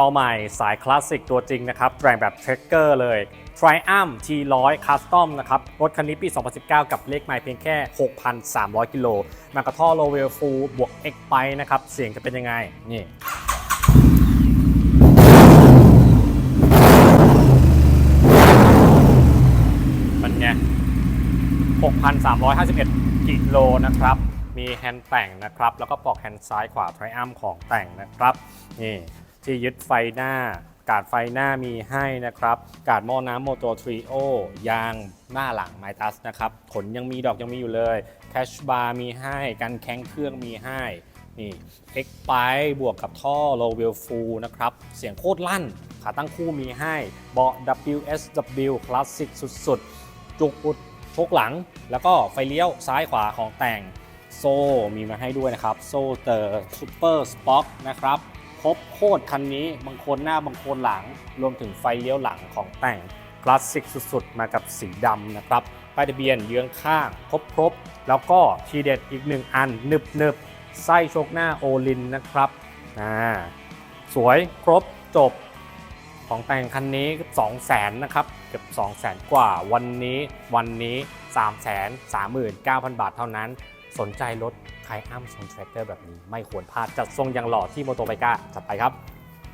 เข้าใหม่สายคลาสสิกตัวจริงนะครับแรงแบบเทรคเกอร์เลย Triumph T100 Custom นะครับ รถคันนี้ปี 2019 กับเลขไมล์เพียงแค่ 6,300 กิโลมากับท่อ Low Wheel Full บวก X p i นะครับ เสียงจะเป็นยังไง นี่มันไง 6,351 กิโลนะครับ มีแฮนด์แต่งนะครับ แล้วก็ปลอกแฮนด์ซ้ายขวา Triumph ของแต่งนะครับ นี่ ที่ยึดไฟหน้ากาดไฟหน้ามีให้นะครับ กาดหม้อน้ำโมโตทริโอยางหน้าหลังไมตัสนะครับ ขนยังมีดอกยังมีอยู่เลยแคชบาร์มีให้ กันแข้งเครื่องมีให้นี่ X p i บวกกับท่อ Low Wheel Full นะครับ เสียงโคตรลั่น ขาตั้งคู่มีให้ เบาะ WSW คลาสสิกสุดๆ จุกอุดชกหลัง แล้วก็ไฟเลี้ยวซ้ายขวาของแต่ง โซ่มีมาให้ด้วยนะครับ โซ่เตอร์ซูเปอร์สป็อกนะครับ ครบโคตรคันนี้บางคนหน้าบางคนหลัง รวมถึงไฟเลี้ยวหลังของแต่งคลาสสิกสุดๆ มากับสีดำนะครับป้ายทะเบียนเยื้องข้างครบครบๆแล้วก็ทีเด็ดอีกหนึ่งอันนึบนึบไส้โชกหน้าโอลินนะครับอ่าสวยครบจบของแต่งคันนี้2 0 0แสนนะครับเกือบ2 0 0แสนกว่าวันนี้วันนี้3 3 9 0 0 0บาทเท่านั้น สนใจรถไทอัมซงแทรกเตอร์แบบนี้ไม่ควรพลาดจัดทรงอย่างหล่อที่โมโตไบก้าจัดไปครับ